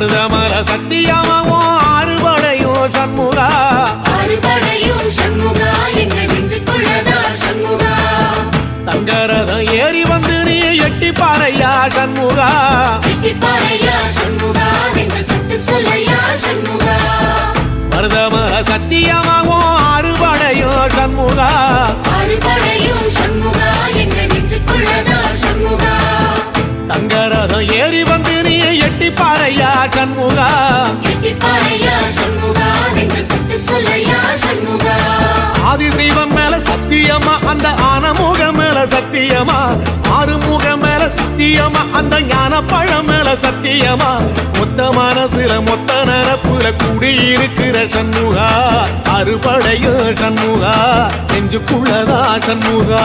மருதமர சத்தியமாவும் ஆறுபடையும் சண்முகா. அறுபடையும் சண்முகா தங்கரதம் ஏறி வந்து நீ எட்டி பாறையா சண்முகா மருதமர சத்தியமாவும் ஆறுபடையும் நீ எட்டி பாறையா சண்முகா தொட்டு சொல்லையா சண்முகா? ஆதிசைவம் மேல சத்தியமா அந்த ஆனமுகம் மேல சத்தியமா? ஆறுமுக மேல சத்தியமா அந்த ஞான பழம் மேல சத்தியமா? மொத்த மனசுல மொத்த நரப்புல குடியிருக்கிற சண்முகா. அறுபடையும் சண்முகா நெஞ்சுக்குள்ளதா சண்முகா.